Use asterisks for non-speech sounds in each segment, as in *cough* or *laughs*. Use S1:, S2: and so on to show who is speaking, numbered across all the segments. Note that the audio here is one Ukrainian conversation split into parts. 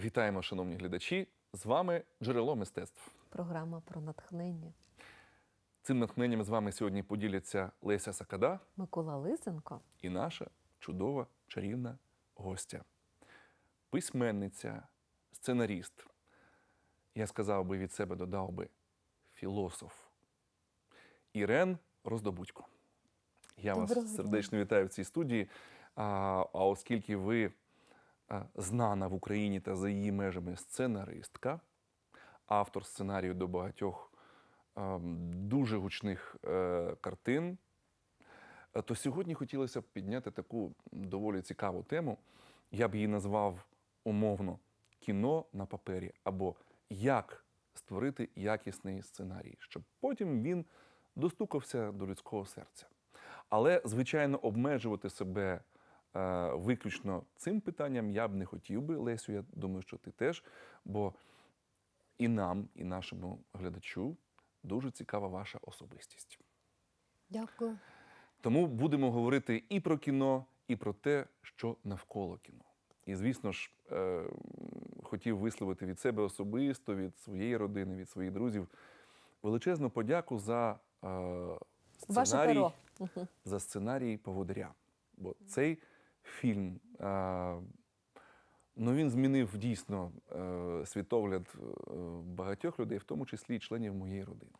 S1: Вітаємо, шановні глядачі! З вами джерело мистецтв.
S2: Програма про натхнення.
S1: Цим натхненням з вами сьогодні поділяться Леся Сакада
S2: Микола Лисенко.
S1: і наша чудова чарівна гостя, письменниця, сценаріст. Я сказав би від себе додав би філософ Ірен Роздобудько. Я
S2: Доброго
S1: вас сердечно вітаю в цій студії. А, а оскільки ви знана в Україні та за її межами сценаристка, автор сценарію до багатьох дуже гучних е, картин, е, то сьогодні хотілося б підняти таку доволі цікаву тему. Я б її назвав умовно кіно на папері або як створити якісний сценарій, щоб потім він достукався до людського серця. Але, звичайно, обмежувати себе е, виключно цим питанням я б не хотів би, Лесю, я думаю, що ти теж, бо і нам, і нашому глядачу дуже цікава ваша особистість.
S2: Дякую.
S1: Тому будемо говорити і про кіно, і про те, що навколо кіно. І, звісно ж, е, хотів висловити від себе особисто, від своєї родини, від своїх друзів величезну подяку за е,
S2: Ваше
S1: сценарій,
S2: перо.
S1: за сценарій поводиря. Бо цей фільм ну, він змінив дійсно е, світогляд е, багатьох людей, в тому числі і членів моєї родини.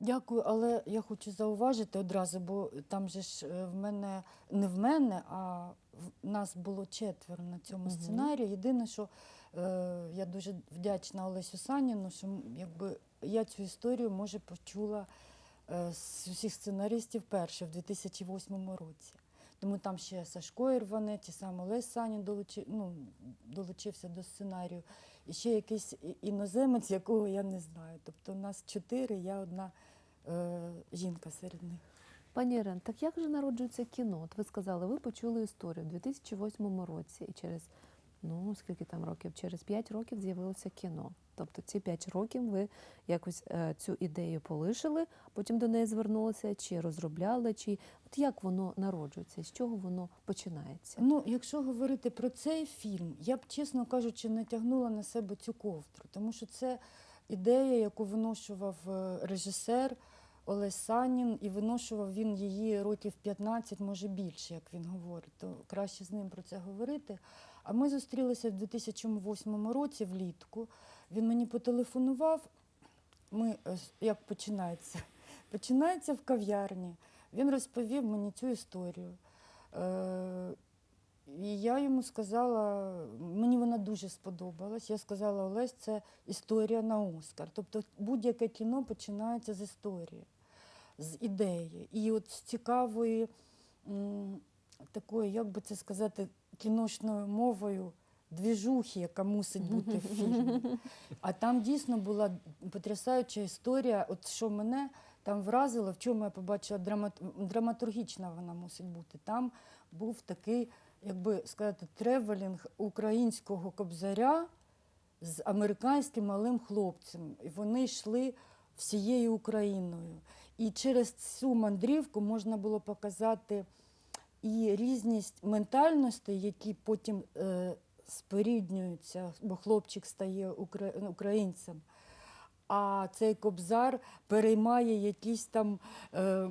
S3: Дякую, але я хочу зауважити одразу, бо там же ж е, в мене не в мене, а в нас було четверо на цьому
S2: Мгм.
S3: сценарії. Єдине, що е, я дуже вдячна Олесю Саніну, що якби я цю історію може почула е, з усіх сценаристів перше в 2008 році. Тому там ще Сашко Ірванець, і сам Олесь Санін долучив, ну, долучився до сценарію. І ще якийсь іноземець, якого я не знаю. Тобто у нас чотири, я одна е, жінка серед них.
S2: Пані Ірен, так як же народжується кіно? От ви сказали, ви почули історію у 2008 році, і через ну скільки там років? Через 5 років з'явилося кіно. Тобто ці 5 років ви якось е, цю ідею полишили, потім до неї звернулися, чи розробляли, чи от як воно народжується, з чого воно починається?
S3: Ну, якщо говорити про цей фільм, я б, чесно кажучи, не тягнула на себе цю ковдру, тому що це ідея, яку виношував е, режисер Олесь Санін, і виношував він її років 15, може більше, як він говорить, то краще з ним про це говорити. А ми зустрілися в 2008 році влітку. Він мені потелефонував. Ми е, як починається? *laughs* Починається в кав'ярні. Він розповів мені цю історію. Е, і я йому сказала, мені вона дуже сподобалась. Я сказала, Олесь, це історія на Оскар. Тобто будь-яке кіно починається з історії, з ідеї. І от з цікавої такої, як би це сказати, кіношною мовою. Двіжухи, яка мусить бути в фільмі. *laughs* А там дійсно була потрясаюча історія. От що мене там вразило, в чому я побачила драмат... драматургічна вона мусить бути. Там був такий, як би сказати, тревелінг українського кобзаря з американським малим хлопцем. І вони йшли всією Україною. І через цю мандрівку можна було показати і різність ментальностей, які потім е, споріднюються, бо хлопчик стає українцем. А цей кобзар переймає якісь там е,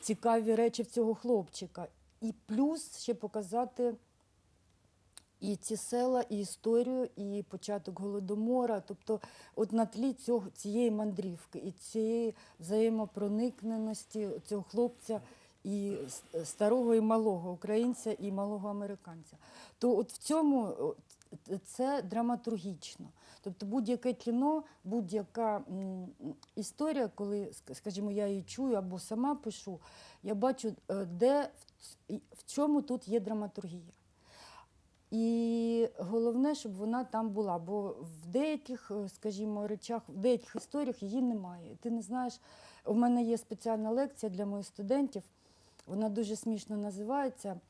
S3: цікаві речі в цього хлопчика. І плюс ще показати і ці села, і історію, і початок голодомора. Тобто, от на тлі цього, цієї мандрівки і цієї взаємопроникненості цього хлопця і старого і малого українця і малого американця. То от в цьому це драматургічно. Тобто будь-яке кіно, будь-яка історія, коли, скажімо, я її чую або сама пишу, я бачу, е, де в чому тут є драматургія. І головне, щоб вона там була, бо в деяких, е, скажімо, речах, в деяких історіях її немає. Ти не знаєш, у мене є спеціальна лекція для моїх студентів, вона дуже смішно називається.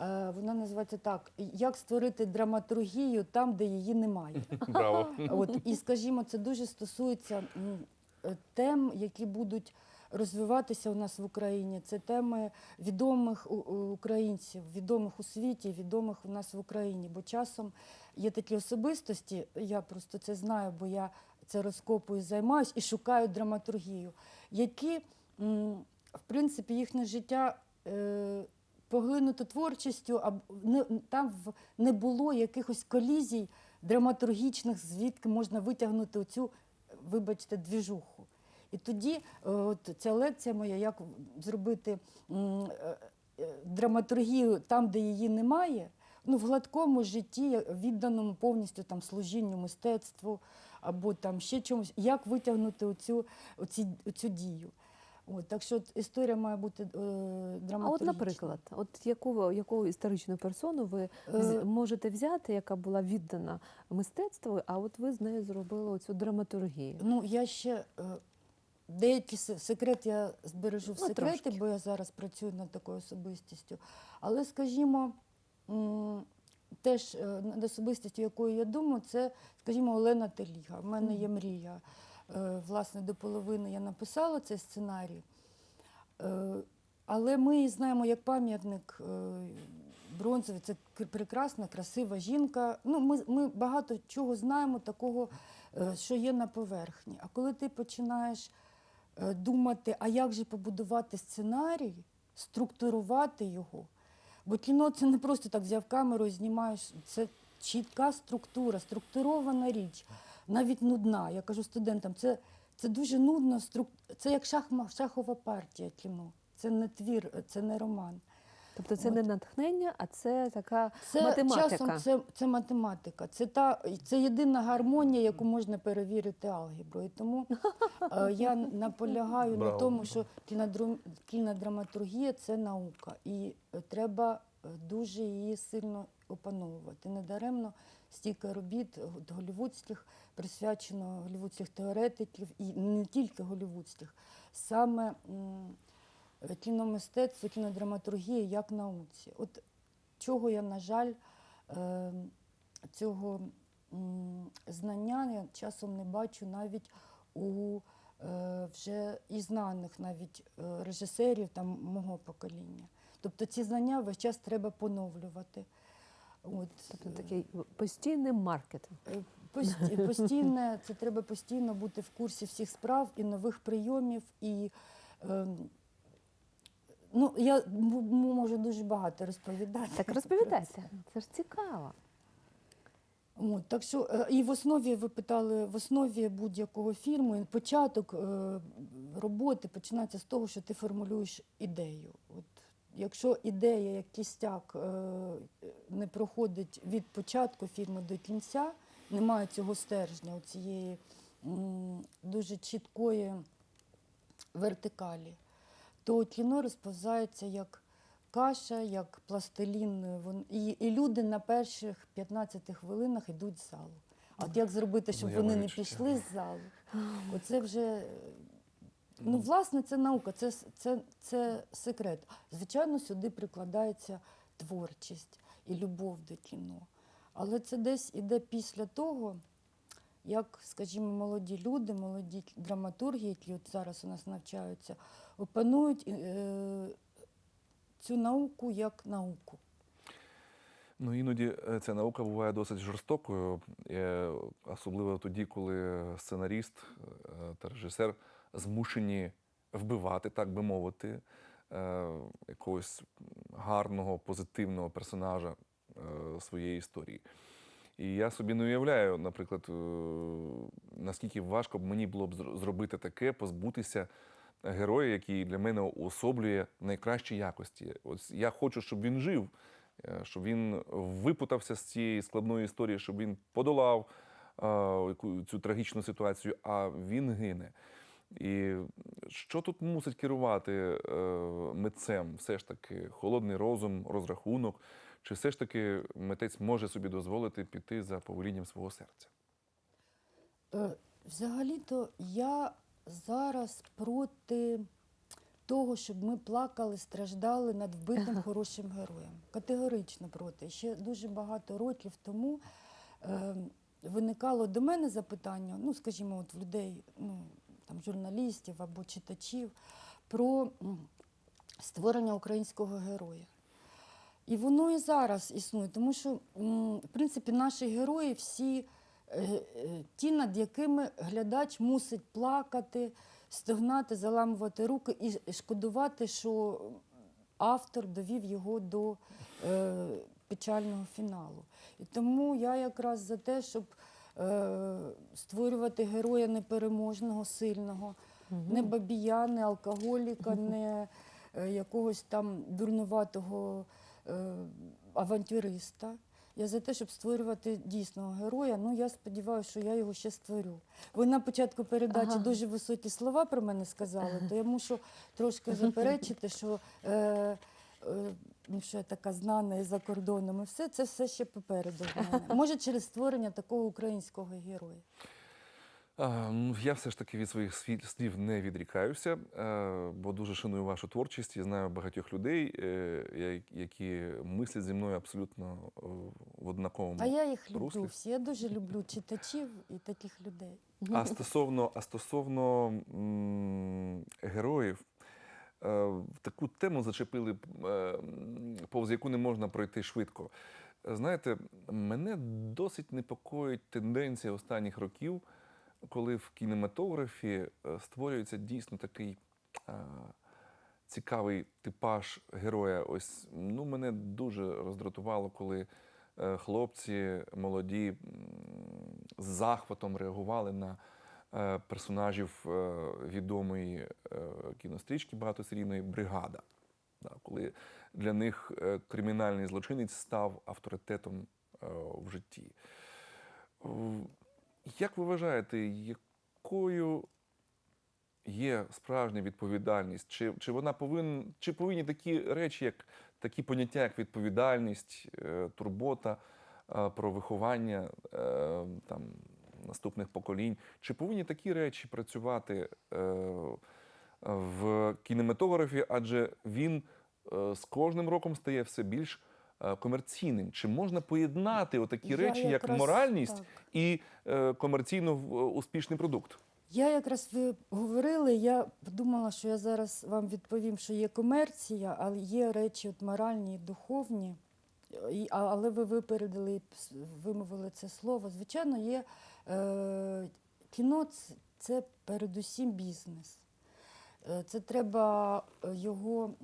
S3: Е, Вона називається так: Як створити драматургію там, де її немає. *laughs*
S1: Браво!
S3: От, і скажімо, це дуже стосується е, тем, які будуть розвиватися у нас в Україні. Це теми відомих українців, відомих у світі, відомих у нас в Україні. Бо часом є такі особистості, я просто це знаю, бо я це розкопую, займаюсь і шукаю драматургію, які, в принципі, їхнє життя. е, Поглинуто творчістю, а там не було якихось колізій драматургічних, звідки можна витягнути оцю, вибачте, двіжуху. І тоді е, от ця лекція моя, як зробити е, драматургію там, де її немає, ну, в гладкому житті, відданому повністю там, служінню мистецтву або там ще чомусь, як витягнути оцю, оці, оцю дію. От, так що історія має бути е, драматургічна.
S2: А от, наприклад, от яку, яку історичну персону ви
S3: Е,
S2: можете взяти, яка була віддана мистецтву, а от ви з нею зробили оцю драматургію?
S3: Ну, я ще е, деякі се- секрет я збережу в
S2: Ну,
S3: секреті,
S2: трошки.
S3: бо я зараз працюю над такою особистістю. Але, скажімо, теж е, над особистістю, якою я думаю, це, скажімо, Олена Теліга. У мене є мрія. Е, Власне, до половини я написала цей сценарій. Е, Але ми знаємо як пам'ятник е, бронзовий. Це прекрасна, красива жінка. Ну, ми, ми багато чого знаємо такого, що є на поверхні. А коли ти починаєш думати, а як же побудувати сценарій, структурувати його. Бо кіно це не просто так взяв камеру і знімаєш. Це чітка структура, структурована річ, навіть нудна. Я кажу студентам, це, це дуже нудно, струк... це як шахма, шахова партія кіно. Це не твір, це не роман.
S2: Тобто це
S3: От.
S2: не натхнення, а це така
S3: Це
S2: математика.
S3: часом це, це математика. Це та це єдина гармонія, яку можна перевірити алгеброю. Тому *laughs* е, я наполягаю на тому, що кінодраматургія це наука, і е, треба е, дуже її сильно опановувати. Недаремно стільки робіт голівудських присвячено голівудських теоретиків і не тільки голівудських, саме кіномистецтво, кінодраматургія як науці. От чого я, на жаль, е, цього знання я часом не бачу навіть у е, вже і знаних навіть е, режисерів там, мого покоління. Тобто ці знання весь час треба поновлювати. От,
S2: Тобто такий постійний маркетинг.
S3: Е, пості- Постійне, це треба постійно бути в курсі всіх справ і нових прийомів. І, ем, ну, я можу дуже багато розповідати.
S2: Так розповідайте, це ж цікаво.
S3: От, так що е, і в основі ви питали, в основі будь-якого фільму початок е, роботи починається з того, що ти формулюєш ідею. От, якщо ідея як кістяк е, не проходить від початку фільму до кінця, немає цього стержня, цієї дуже чіткої вертикалі, то кіно розповзається як каша, як пластилін. І, і люди на перших 15 хвилинах йдуть з залу. А от як зробити, щоб
S1: Ну,
S3: вони не пішли з залу? Оце вже. Е, Ну, власне, це наука, це, це, це секрет. Звичайно, сюди прикладається творчість і любов до кіно. Але це десь іде після того, як, скажімо, молоді люди, молоді драматурги, які от зараз у нас навчаються, опанують е, цю науку як науку.
S1: Ну, іноді е, ця наука буває досить жорстокою, е, особливо тоді, коли сценаріст е, та режисер змушені вбивати, так би мовити, е, якогось гарного, позитивного персонажа е, своєї історії. І я собі не уявляю, наприклад, е, наскільки важко б мені було б зробити таке, позбутися героя, який для мене уособлює найкращі якості. Ось я хочу, щоб він жив, щоб він випутався з цієї складної історії, щоб він подолав цю трагічну ситуацію, а він гине. І що тут мусить керувати е, митцем? Все ж таки холодний розум, розрахунок, чи все ж таки митець може собі дозволити піти за повелінням свого серця?
S3: Е, Взагалі-то я зараз проти того, щоб ми плакали, страждали над вбитим хорошим героєм. Категорично проти. Ще дуже багато років тому е, виникало до мене запитання, ну, скажімо, от в людей, ну, там, журналістів або читачів. про створення українського героя. І воно і зараз існує, тому що, в принципі, наші герої всі е, е, ті, над якими глядач мусить плакати, стогнати, заламувати руки і шкодувати, що автор довів його до е, печального фіналу. І тому я якраз за те, щоб створювати героя непереможного, сильного, не бабія, не алкоголіка, не е, якогось там дурнуватого е, авантюриста. Я за те, щоб створювати дійсного героя. Ну, я сподіваюся, що я його ще створю. Ви на початку передачі
S2: Ага.
S3: дуже високі слова про мене сказали, то я мушу трошки заперечити, що, е, е, що я така знана і за кордоном, і все це все ще попереду. в мене. *laughs* Може, через створення такого українського героя.
S1: А, ну, Я все ж таки від своїх сві- слів не відрікаюся, е, бо дуже шаную вашу творчість і знаю багатьох людей, е, я- які мислять зі мною абсолютно е, в однаковому.
S3: А я їх люблю
S1: руслі.
S3: всі. Я дуже люблю читачів і таких людей.
S1: А стосовно, а стосовно м, героїв, е, таку тему зачепили, е, повз яку не можна пройти швидко. Е, Знаєте, мене досить непокоїть тенденція останніх років, коли в кінематографі е, створюється дійсно такий е, цікавий типаж героя. Ось ну, мене дуже роздратувало, коли е, хлопці молоді з захватом реагували на е, персонажів е, відомої е, кінострічки багатосерійної бригада. Коли для них е, кримінальний злочинець став авторитетом е, в житті. Як ви вважаєте, якою є справжня відповідальність? Чи, чи вона повинна, чи повинні такі речі, як такі поняття, як відповідальність, е, турбота е, про виховання е, там, наступних поколінь, чи повинні такі речі працювати е, в кінематографі, адже він е, з кожним роком стає все більш е, комерційним? Чи можна поєднати отакі
S3: Я
S1: речі, як
S3: якраз
S1: моральність
S3: так.
S1: і комерційно успішний продукт?
S3: Я якраз ви говорили, я подумала, що я зараз вам відповім, що є комерція, але є речі от моральні духовні. Але ви випередили і вимовили це слово. Звичайно, є кіно це, це передусім бізнес. Е, Це треба е, його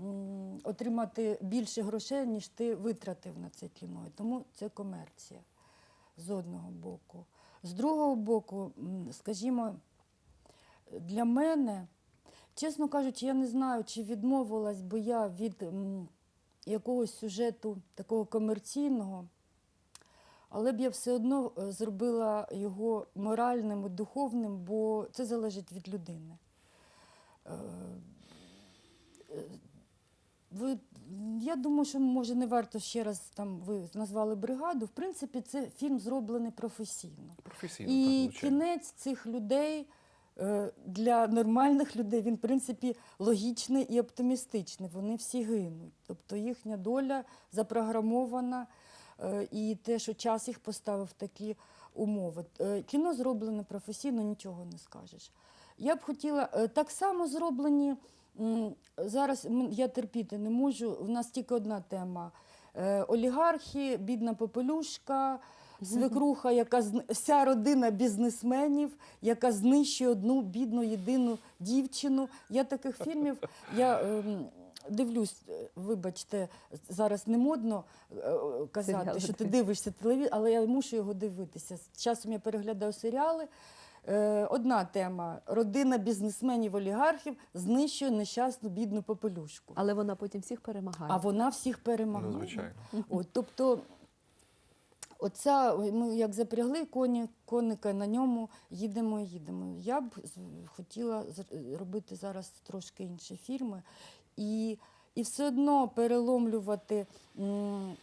S3: отримати більше грошей, ніж ти витратив на це кіно. Тому це комерція з одного боку. З другого боку, скажімо, для мене, чесно кажучи, я не знаю, чи відмовилась би я від якогось сюжету такого комерційного, але б я все одно е, зробила його моральним і духовним, бо це залежить від людини. Е, е, Ви, я думаю, що може не варто ще раз там ви назвали бригаду. В принципі, це фільм зроблений професійно.
S1: Професійно,
S3: І
S1: так,
S3: кінець цих людей для нормальних людей він, в принципі, логічний і оптимістичний. Вони всі гинуть. Тобто їхня доля запрограмована, і те, що час їх поставив в такі умови. Е, Кіно зроблене професійно, нічого не скажеш. Я б хотіла е, так само зроблені. Зараз я терпіти не можу. У нас тільки одна тема. Е, Олігархи, бідна попелюшка, свекруха, яка вся родина бізнесменів, яка знищує одну бідну єдину дівчину. Я таких фільмів я ем, дивлюсь, е, вибачте, зараз не модно е, казати,
S2: Серіали
S3: що ти
S2: дивитися.
S3: дивишся телевізор, але я мушу його дивитися. З часом я переглядаю серіали. Е, Одна тема: родина бізнесменів олігархів знищує нещасну бідну попелюшку.
S2: Але вона потім всіх перемагає.
S3: А вона всіх перемагає.
S1: Ну, звичайно.
S3: От, тобто, оця, ми як запрягли коні, коника на ньому, їдемо і їдемо. Я б хотіла робити зараз трошки інші фільми. І, і все одно переломлювати м,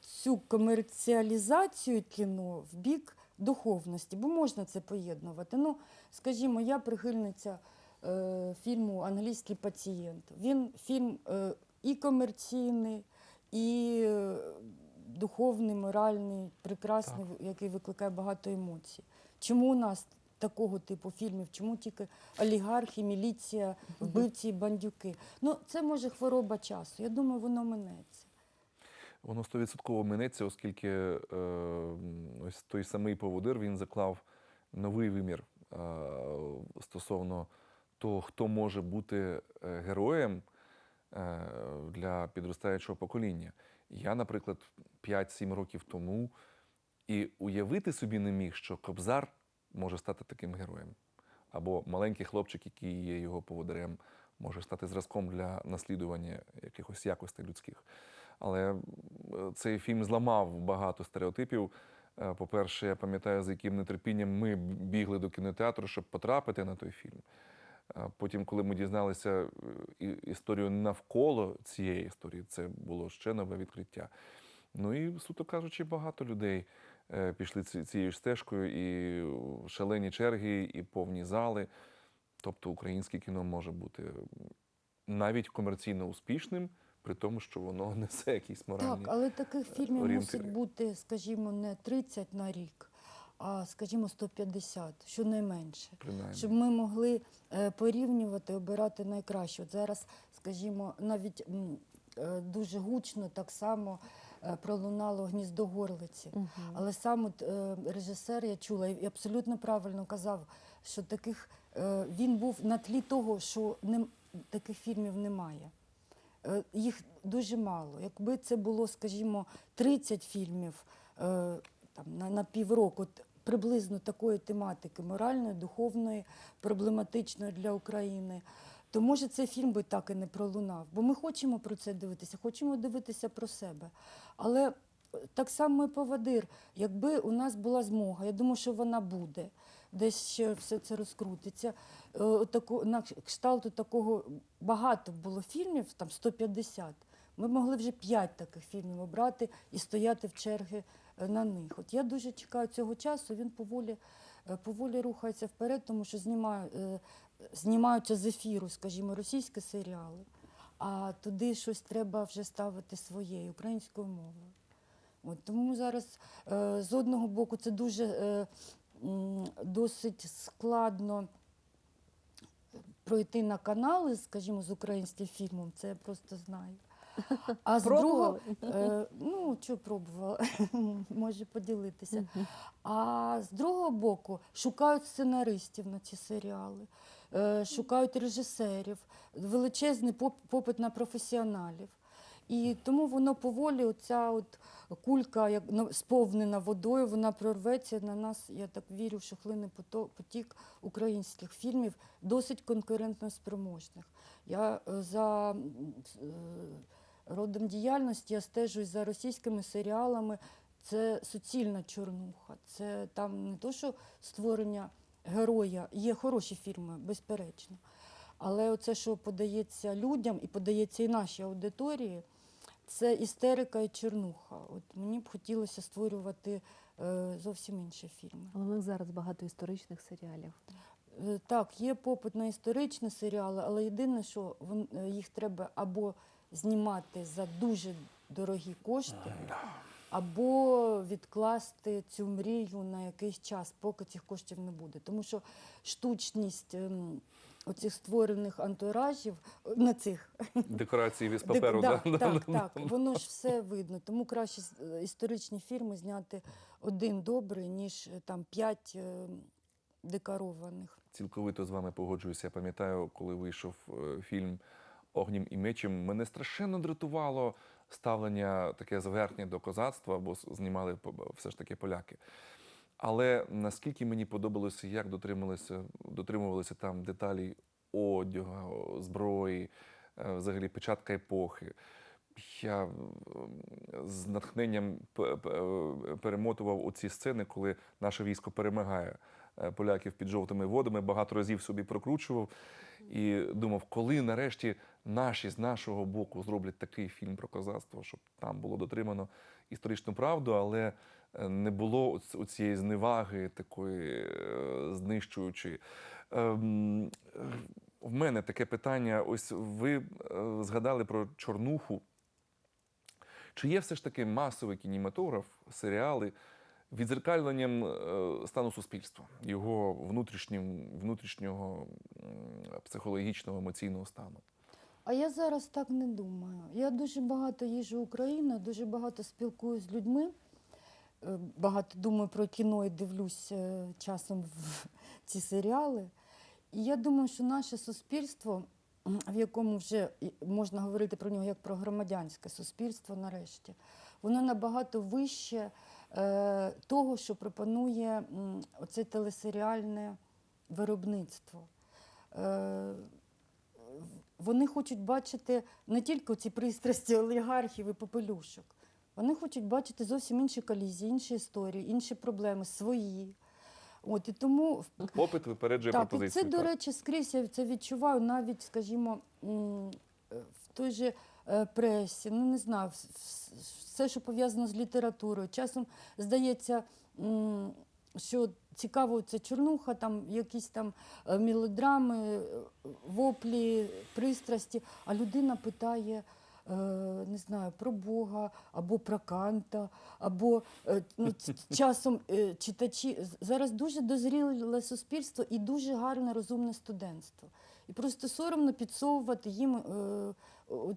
S3: цю комерціалізацію кіно в бік духовності, бо можна це поєднувати. Ну, скажімо, я прихильниця е, фільму Англійський пацієнт. Він фільм е, і комерційний, і е, духовний, моральний, прекрасний, який викликає багато емоцій. Чому у нас такого типу фільмів? Чому тільки олігархи, міліція, вбивці і бандюки? Ну, це може хвороба часу. Я думаю, воно минеться.
S1: Воно стовідсотково минеться, оскільки е, ось той самий поводир він заклав новий вимір е, стосовно того, хто може бути е, героєм е, для підростаючого покоління. Я, наприклад, 5-7 років тому і уявити собі не міг, що Кобзар може стати таким героєм. Або маленький хлопчик, який є його поводирем, може стати зразком для наслідування якихось якостей людських. Але цей фільм зламав багато стереотипів. Е, По-перше, я пам'ятаю, з яким нетерпінням ми бігли до кінотеатру, щоб потрапити на той фільм. Е, Потім, коли ми дізналися е, історію навколо цієї історії, це було ще нове відкриття. Ну і, суто кажучи, багато людей пішли ці- цією ж стежкою, і е, шалені черги, і повні зали. Тобто українське кіно може бути навіть комерційно успішним, при тому, що воно *laughs* несе якісь моральні.
S3: Так, але таких фільмів
S1: орієнтири.
S3: мусить бути, скажімо, не 30 на рік, а скажімо, 150, щонайменше.
S1: принаймні.
S3: Щоб ми могли е, порівнювати, обирати найкраще. От зараз, скажімо, навіть е, дуже гучно так само е, пролунало гніздо горлиці.
S2: Мгм.
S3: Але сам от, е, режисер, я чула, і абсолютно правильно казав, що таких е, він був на тлі того, що нем- таких фільмів немає. Е, їх дуже мало. Якби це було, скажімо, 30 фільмів е, там, на, на півроку, приблизно такої тематики моральної, духовної, проблематичної для України, то може цей фільм би так і не пролунав. Бо ми хочемо про це дивитися, хочемо дивитися про себе. Але е, так само і поводир, якби у нас була змога, я думаю, що вона буде. Десь ще все це розкрутиться. Е, на кшталту такого багато було фільмів, там 150. Ми могли вже 5 таких фільмів обрати і стояти в черги е, на них. От я дуже чекаю цього часу. Він поволі, поволі рухається вперед, тому що знімаю, знімаються з ефіру, скажімо, російські серіали, а туди щось треба вже ставити своєю українською мовою. От, тому зараз е, з одного боку це дуже е, досить складно пройти на канали, скажімо, з українським фільмом, це я просто знаю. А з другого, е, ну, що пробувала, *laughs* може поділитися. А з другого боку, шукають сценаристів на ці серіали, е, шукають режисерів, величезний поп- попит на професіоналів. І тому воно поволі, оця от кулька, як сповнена водою, вона прорветься на нас. Я так вірю, що хлине потік українських фільмів, досить конкурентно спроможних. Я е, за родом діяльності я стежусь за російськими серіалами. Це суцільна чорнуха. Це там не то, що створення героя. Є хороші фільми, безперечно. Але оце, що подається людям і подається і нашій аудиторії, це істерика і чорнуха. От мені б хотілося створювати е, зовсім інші фільми.
S2: Але в них зараз багато історичних серіалів.
S3: Е, Так, є попит на історичні серіали, але єдине, що е, їх треба або знімати за дуже дорогі кошти, або відкласти цю мрію на якийсь час, поки цих коштів не буде. Тому що штучність ем, оцих створених антуражів е, на цих *laughs*
S1: Декорації
S3: Дек-
S1: паперу.
S3: да,
S1: да?
S3: так, *laughs* так, воно ж все видно. Тому краще з- е, історичні фільми зняти один добрий, ніж е, там п'ять е, декорованих.
S1: Цілковито з вами погоджуюся. Я пам'ятаю, коли вийшов е, фільм Огнім і мечем, мене страшенно дратувало ставлення таке зверхнє до козацтва, бо знімали все ж таки поляки. Але наскільки мені подобалося, як дотрималися, дотримувалися там деталі одягу, зброї, е, взагалі печатка епохи. Я з натхненням е, перемотував оці сцени, коли наше військо перемагає е, поляків під жовтими водами. Багато разів собі прокручував і думав, коли нарешті наші з нашого боку зроблять такий фільм про козацтво, щоб там було дотримано історичну правду, але е, не було оцієї зневаги такої е, знищуючої. Ем, В мене таке питання: ось ви е, згадали про чорнуху. Чи є все ж таки масовий кінематограф, серіали, відзеркальленням е, стану суспільства, його внутрішнього психологічного емоційного стану.
S3: А я зараз так не думаю. Я дуже багато їжджу Україною, дуже багато спілкуюсь з людьми. е, Багато думаю про кіно і дивлюсь е, часом в *laughs* ці серіали. І я думаю, що наше суспільство, в якому вже можна говорити про нього як про громадянське суспільство, нарешті, воно набагато вище того, що пропонує оце телесеріальне виробництво. Е, вони хочуть бачити не тільки ці пристрасті олігархів і попелюшок. Вони хочуть бачити зовсім інші колізії, інші історії, інші проблеми, свої. От, і тому
S1: Попит випереджує
S3: так, і
S1: пропозицію.
S3: це, до речі, скрізь я це відчуваю навіть, скажімо, е, в той же е, пресі, ну не знаю, вс- вс- все, що пов'язано з літературою. Часом здається, що цікаво це чорнуха, там якісь там е, мелодрами, е, воплі, пристрасті, а людина питає. е, Не знаю, про Бога або про Канта, або е, ну, часом е, читачі. Зараз дуже дозріле суспільство і дуже гарне розумне студентство. І просто соромно підсовувати їм е,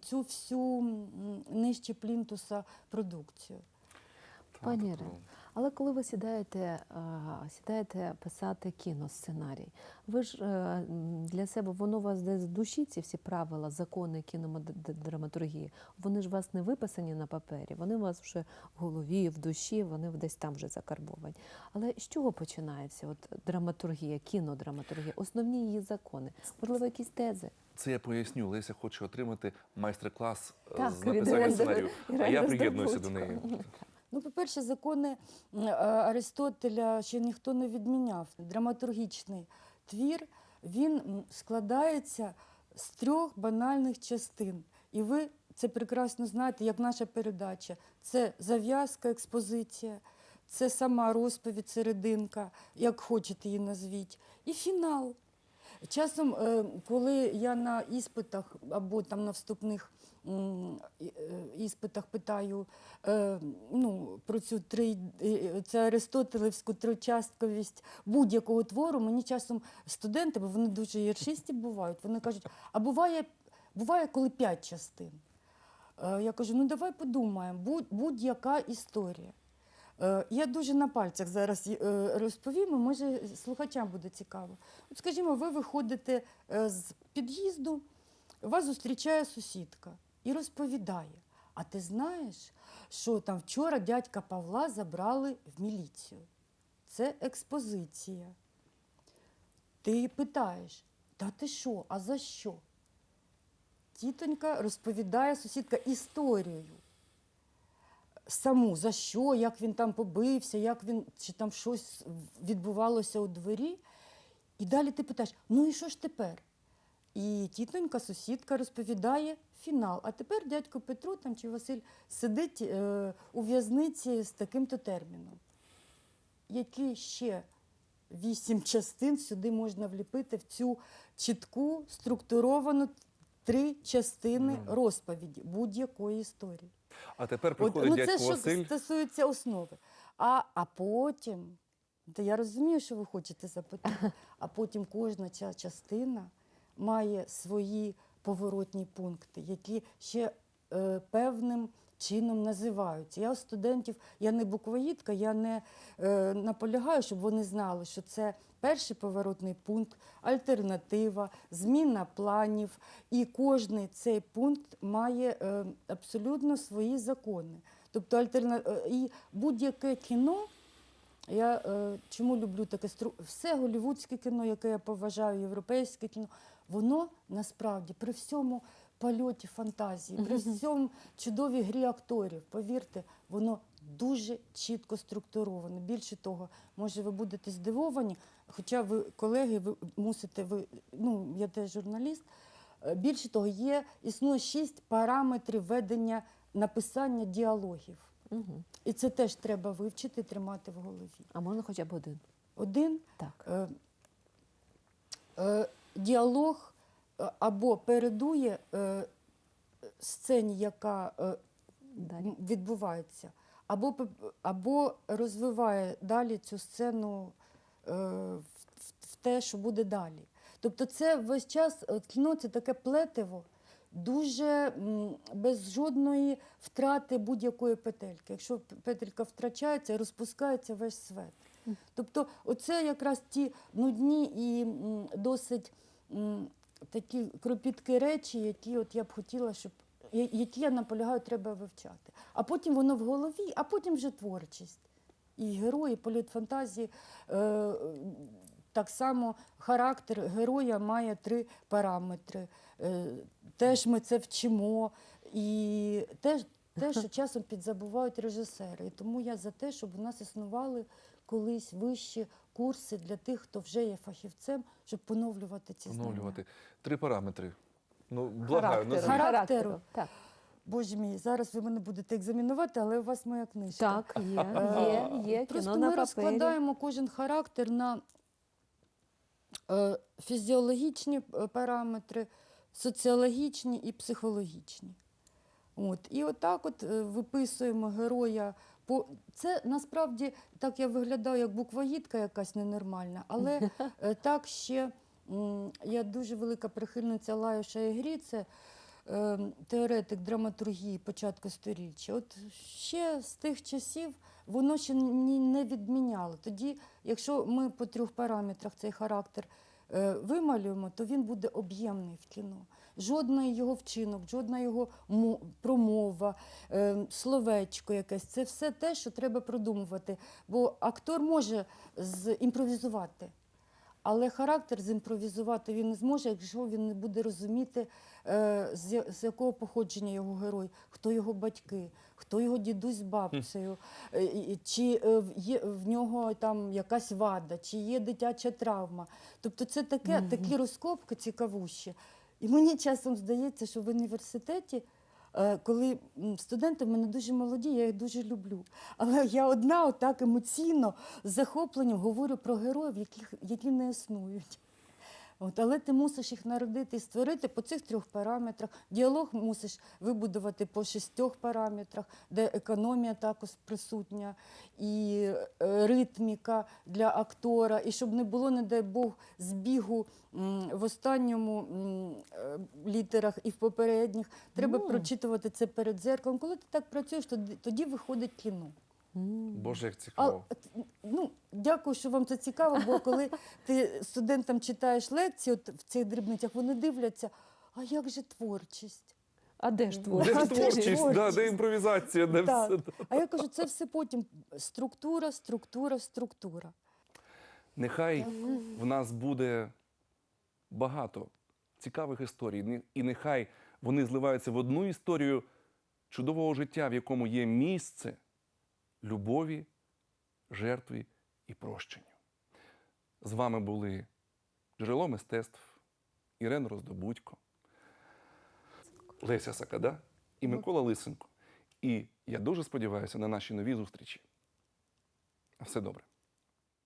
S3: цю всю нижче плінтуса продукцію.
S2: Пані Ірино, Але коли ви сідаєте, сідаєте писати кіносценарій, ви ж е, для себе воно у вас десь в душі, ці всі правила, закони кінодраматургії, вони ж у вас не виписані на папері, вони у вас вже в голові, в душі, вони десь там вже закарбовані. Але з чого починається от драматургія, кінодраматургія, основні її закони? Можливо, якісь тези?
S1: Це я поясню. Леся хоче отримати майстер-клас е, з написання сценарію. А я приєднуюся до неї. *laughs*
S3: Ну, по-перше, закони е, Аристотеля ще ніхто не відміняв. Драматургічний твір він складається з трьох банальних частин. І ви це прекрасно знаєте, як наша передача. Це зав'язка, експозиція, це сама розповідь, серединка, як хочете її назвіть, і фінал. Часом, е, коли я на іспитах або там на вступних іспитах питаю е, ну, про цю три, е, це аристотелевську тричастковість будь-якого твору, мені часом студенти, бо вони дуже яршисті бувають, вони кажуть, а буває, буває коли п'ять частин. Е, Я кажу, ну давай подумаємо, будь- будь-яка історія. Е, Я дуже на пальцях зараз е, розповім, і може слухачам буде цікаво. От, скажімо, ви виходите е, з під'їзду, вас зустрічає сусідка і розповідає: а ти знаєш, що там вчора дядька Павла забрали в міліцію? Це експозиція. Ти питаєш, та ти що, а за що? Тітонька розповідає сусідка історію саму, за що, як він там побився, як він, чи там щось відбувалося у дворі. І далі ти питаєш, ну і що ж тепер? І тітонька, сусідка розповідає фінал. А тепер дядько Петро там, чи Василь сидить е, у в'язниці з таким-то терміном. Які ще вісім частин сюди можна вліпити в цю чітку, структуровану три частини
S1: Мгм.
S3: розповіді будь-якої історії.
S1: А тепер
S3: От,
S1: приходить
S3: ну,
S1: дядько
S3: це що
S1: Василь.
S3: стосується основи. А, а потім, та я розумію, що ви хочете запитати, а потім кожна ця частина має свої поворотні пункти, які ще е, певним чином називаються. Я у студентів, я не буквоїдка, я не е, наполягаю, щоб вони знали, що це перший поворотний пункт, альтернатива, зміна планів. І кожний цей пункт має е, абсолютно свої закони. Тобто альтерна... е, і будь-яке кіно. Я е, чому люблю таке все голівудське кіно, яке я поважаю, європейське кіно, воно насправді при всьому польоті фантазії, при всьому чудовій грі акторів, повірте, воно дуже чітко структуроване. Більше того, може, ви будете здивовані, хоча ви колеги, ви мусите, ви, ну я теж журналіст. е, Більше того, є існує шість параметрів ведення написання діалогів.
S2: Угу.
S3: І це теж треба вивчити, тримати в голові.
S2: А можна хоча б один?
S3: Один
S2: Так.
S3: е, е, діалог е, або передує е, сцені, яка е,
S2: Далі.
S3: відбувається, або, або розвиває далі цю сцену в, в те, що буде далі. Тобто, це весь час кіно це таке плетиво, дуже без жодної втрати будь-якої петельки. Якщо петелька втрачається, розпускається весь свет. Тобто, оце якраз ті нудні і досить такі кропіткі речі, які от я б хотіла, щоб які я наполягаю, треба вивчати. А потім воно в голові, а потім вже творчість. І герої, політ фантазії. Е, так само характер героя має три параметри. Е, теж ми це вчимо. І теж, те, що *laughs* часом підзабувають режисери. І тому я за те, щоб у нас існували колись вищі курси для тих, хто вже є фахівцем, щоб поновлювати ці знання.
S1: Поновлювати. Три параметри. Ну, благаю,
S2: Характеру.
S1: назвіть.
S3: Характеру.
S2: Так,
S3: Боже мій, зараз ви мене будете екзамінувати, але у вас моя книжка.
S2: так, є,
S3: Е,
S2: є, є
S3: Просто
S2: кіно на
S3: ми
S2: папері.
S3: розкладаємо кожен характер на е, фізіологічні е, параметри, соціологічні і психологічні. От. І отак от е, виписуємо героя. Це насправді так я виглядаю, як буквоїдка якась ненормальна, але *laughs* е, так ще я дуже велика прихильниця Лайоша Ігрі, це е, теоретик драматургії початку сторіччя. От ще з тих часів воно ще не відміняло. Тоді, якщо ми по трьох параметрах цей характер е, вималюємо, то він буде об'ємний в кіно. Жодний його вчинок, жодна його промова, е, словечко якесь це все те, що треба продумувати. Бо актор може зімпровізувати. Але характер зімпровізувати він не зможе, якщо він не буде розуміти, е, з, якого походження його герой, хто його батьки, хто його дідусь з бабцею, е, чи е, в- є в нього там якась вада, чи є дитяча травма. Тобто це таке, такі розкопки цікавущі. І мені часом здається, що в університеті, е, коли студенти в мене дуже молоді, я їх дуже люблю. Але я одна отак емоційно з захопленням говорю про героїв, яких, які не існують. От, але ти мусиш їх народити і створити по цих трьох параметрах. Діалог мусиш вибудувати по шістьох параметрах, де економія також присутня, і е, ритміка для актора, і щоб не було, не дай Бог, збігу в останньому е, літерах і в попередніх. Треба
S2: Ну.
S3: прочитувати це перед зеркалом. Коли ти так працюєш, тоді виходить кіно.
S1: Боже, як цікаво.
S3: от, ну, дякую, що вам це цікаво, бо коли *laughs* ти студентам читаєш лекції от в цих дрібницях, вони дивляться, а як же творчість?
S2: А де ж творчість?
S3: де ж
S1: творчість, да, де імпровізація, де
S3: Так.
S1: все.
S3: А я кажу, це все потім структура, структура, структура.
S1: Нехай в нас буде багато цікавих історій, і нехай вони зливаються в одну історію чудового життя, в якому є місце любові, жертві і прощенню. З вами були джерело мистецтв Ірена Роздобудько, Леся Сакада і Микола Лисенко. І я дуже сподіваюся на наші нові зустрічі. Все добре.